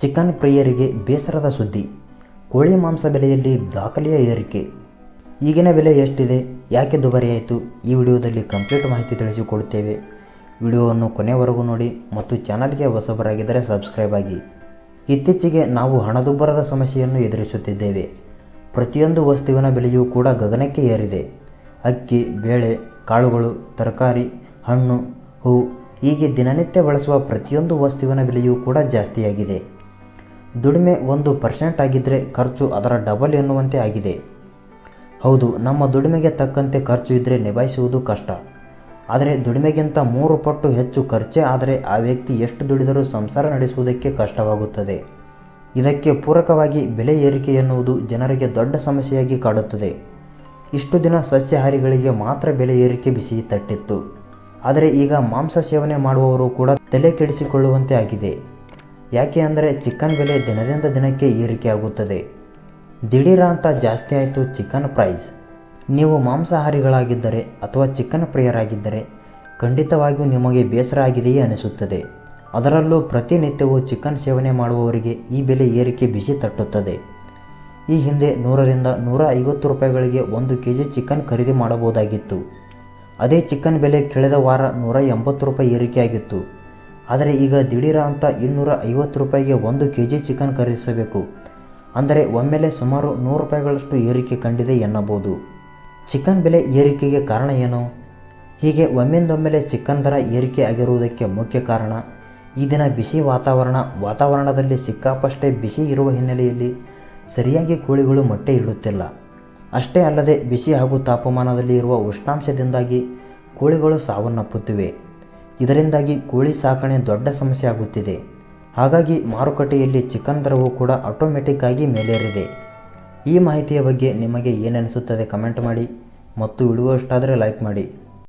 Chicken ಪ್ರಿಯರಿಗೆ ಬೇಸರದ ಸುದ್ದಿ. ಕೋಳಿ ಮಾಂಸ ಬೆಲೆಯಲ್ಲಿ ದಾಖಲೆಯ ಏರಿಕೆ. ಈಗಿನ ಬೆಲೆ ಎಷ್ಟಿದೆ? ಯಾಕೆ ದುಬಾರಿಯಾಯಿತು ಈ ವಿಡಿಯೋದಲ್ಲಿ ಕಂಪ್ಲೀಟ್ ಮಾಹಿತಿ ತಿಳಿಸಿಕೊಡುತ್ತೇವೆ. ವಿಡಿಯೋವನ್ನು ಕೊನೆವರೆಗೂ ನೋಡಿ ಮತ್ತು ಚಾನಲ್ಗೆ ಹೊಸಬರಾಗಿದ್ದರೆ ಸಬ್ಸ್ಕ್ರೈಬ್ ಆಗಿ. ಇತ್ತೀಚೆಗೆ ನಾವು ಹಣದುಬ್ಬರದ ಸಮಸ್ಯೆಯನ್ನು ಎದುರಿಸುತ್ತಿದ್ದೇವೆ. ಪ್ರತಿಯೊಂದು ವಸ್ತುವಿನ ಬೆಲೆಯೂ ಕೂಡ ಗಗನಕ್ಕೆ ಏರಿದೆ. ಅಕ್ಕಿ, ಬೇಳೆ, ಕಾಳುಗಳು, ತರಕಾರಿ, ಹಣ್ಣು, ಹೂ ಹೀಗೆ ದಿನನಿತ್ಯ ಬಳಸುವ ಪ್ರತಿಯೊಂದು ವಸ್ತುವಿನ ಬೆಲೆಯೂ ಕೂಡ ಜಾಸ್ತಿಯಾಗಿದೆ. ದುಡಿಮೆ ಒಂದು ಪರ್ಸೆಂಟ್ ಆಗಿದ್ದರೆ ಖರ್ಚು ಅದರ ಡಬಲ್ ಎನ್ನುವಂತೆ ಆಗಿದೆ. ಹೌದು, ನಮ್ಮ ದುಡಿಮೆಗೆ ತಕ್ಕಂತೆ ಖರ್ಚು ಇದ್ದರೆ ನಿಭಾಯಿಸುವುದು ಕಷ್ಟ. ಆದರೆ ದುಡಿಮೆಗಿಂತ ಮೂರು ಪಟ್ಟು ಹೆಚ್ಚು ಖರ್ಚೇ ಆದರೆ ಆ ವ್ಯಕ್ತಿ ಎಷ್ಟು ದುಡಿದರೂ ಸಂಸಾರ ನಡೆಸುವುದಕ್ಕೆ ಕಷ್ಟವಾಗುತ್ತದೆ. ಇದಕ್ಕೆ ಪೂರಕವಾಗಿ ಬೆಲೆ ಏರಿಕೆ ಎನ್ನುವುದು ಜನರಿಗೆ ದೊಡ್ಡ ಸಮಸ್ಯೆಯಾಗಿ ಕಾಡುತ್ತದೆ. ಇಷ್ಟು ದಿನ ಸಸ್ಯಾಹಾರಿಗಳಿಗೆ ಮಾತ್ರ ಬೆಲೆ ಏರಿಕೆ ಬಿಸಿ ತಟ್ಟಿತ್ತು. ಆದರೆ ಈಗ ಮಾಂಸ ಸೇವನೆ ಮಾಡುವವರು ಕೂಡ ತಲೆ ಕೆಡಿಸಿಕೊಳ್ಳುವಂತೆ ಆಗಿದೆ. ಯಾಕೆ ಅಂದರೆ ಚಿಕನ್ ಬೆಲೆ ದಿನದಿಂದ ದಿನಕ್ಕೆ ಏರಿಕೆ ಆಗುತ್ತದೆ. ದಿಢೀರ ಅಂತ ಜಾಸ್ತಿ ಆಯಿತು ಚಿಕನ್ ಪ್ರೈಸ್. ನೀವು ಮಾಂಸಾಹಾರಿಗಳಾಗಿದ್ದರೆ ಅಥವಾ ಚಿಕನ್ ಪ್ರಿಯರಾಗಿದ್ದರೆ ಖಂಡಿತವಾಗಿಯೂ ನಿಮಗೆ ಬೇಸರ ಆಗಿದೆಯೇ ಅನಿಸುತ್ತದೆ. ಅದರಲ್ಲೂ ಪ್ರತಿನಿತ್ಯವೂ ಚಿಕನ್ ಸೇವನೆ ಮಾಡುವವರಿಗೆ ಈ ಬೆಲೆ ಏರಿಕೆ ಬಿಸಿ ತಟ್ಟುತ್ತದೆ. ಈ ಹಿಂದೆ ನೂರರಿಂದ ನೂರ ಐವತ್ತು ರೂಪಾಯಿಗಳಿಗೆ ಒಂದು ಕೆ ಜಿ ಚಿಕನ್ ಖರೀದಿ ಮಾಡಬಹುದಾಗಿತ್ತು. ಅದೇ ಚಿಕನ್ ಬೆಲೆ ಕಳೆದ ವಾರ ನೂರ ಎಂಬತ್ತು ರೂಪಾಯಿ ಏರಿಕೆಯಾಗಿತ್ತು. ಆದರೆ ಈಗ ದಿಢೀರ ಅಂತ ಇನ್ನೂರ ಐವತ್ತು ರೂಪಾಯಿಗೆ ಒಂದು ಕೆ ಜಿ ಚಿಕನ್ ಖರೀದಿಸಬೇಕು ಅಂದರೆ ಒಮ್ಮೆಲೆ ಸುಮಾರು ನೂರು ರೂಪಾಯಿಗಳಷ್ಟು ಏರಿಕೆ ಕಂಡಿದೆ ಎನ್ನಬಹುದು. ಚಿಕನ್ ಬೆಲೆ ಏರಿಕೆಗೆ ಕಾರಣ ಏನು? ಹೀಗೆ ಒಮ್ಮಿಂದೊಮ್ಮೆಲೆ ಚಿಕನ್ ದರ ಏರಿಕೆ ಆಗಿರುವುದಕ್ಕೆ ಮುಖ್ಯ ಕಾರಣ, ಈ ದಿನ ಬಿಸಿ ವಾತಾವರಣ, ವಾತಾವರಣದಲ್ಲಿ ಸಿಕ್ಕಾಪಷ್ಟೇ ಬಿಸಿ ಇರುವ ಹಿನ್ನೆಲೆಯಲ್ಲಿ ಸರಿಯಾಗಿ ಕೋಳಿಗಳು ಮೊಟ್ಟೆ ಇಡುತ್ತಿಲ್ಲ. ಅಷ್ಟೇ ಅಲ್ಲದೆ ಬಿಸಿ ಹಾಗೂ ತಾಪಮಾನದಲ್ಲಿ ಇರುವ ಉಷ್ಣಾಂಶದಿಂದಾಗಿ ಕೋಳಿಗಳು ಸಾವನ್ನಪ್ಪುತ್ತಿವೆ. ಇದರಿಂದಾಗಿ ಕೋಳಿ ಸಾಕಣೆ ದೊಡ್ಡ ಸಮಸ್ಯೆ ಆಗುತ್ತಿದೆ. ಹಾಗಾಗಿ ಮಾರುಕಟ್ಟೆಯಲ್ಲಿ ಚಿಕನ್ ದರವು ಕೂಡ ಆಟೋಮೆಟಿಕ್ ಆಗಿ ಮೇಲೇರಿದೆ. ಈ ಮಾಹಿತಿಯ ಬಗ್ಗೆ ನಿಮಗೆ ಏನನಿಸುತ್ತದೆ ಕಮೆಂಟ್ ಮಾಡಿ ಮತ್ತು ವಿಡಿಯೋ ಲೈಕ್ ಮಾಡಿ.